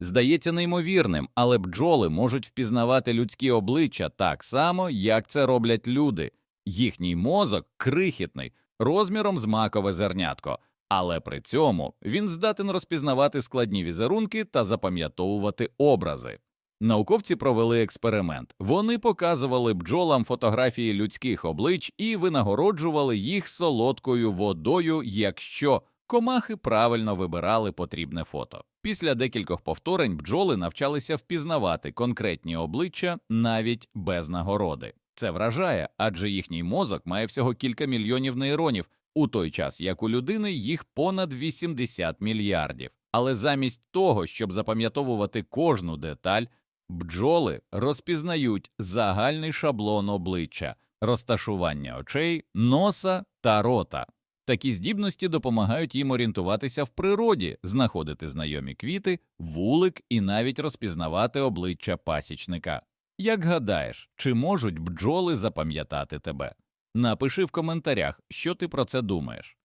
Здається неймовірним, але бджоли можуть впізнавати людські обличчя так само, як це роблять люди. Їхній мозок крихітний, розміром з макове зернятко, але при цьому він здатен розпізнавати складні візерунки та запам'ятовувати образи. Науковці провели експеримент. Вони показували бджолам фотографії людських облич і винагороджували їх солодкою водою, якщо комахи правильно вибирали потрібне фото. Після декількох повторень бджоли навчалися впізнавати конкретні обличчя навіть без нагороди. Це вражає, адже їхній мозок має всього кілька мільйонів нейронів, у той час як у людини їх понад 80 мільярдів. Але замість того, щоб запам'ятовувати кожну деталь, бджоли розпізнають загальний шаблон обличчя, розташування очей, носа та рота. Такі здібності допомагають їм орієнтуватися в природі, знаходити знайомі квіти, вулик і навіть розпізнавати обличчя пасічника. Як гадаєш, чи можуть бджоли запам'ятати тебе? Напиши в коментарях, що ти про це думаєш.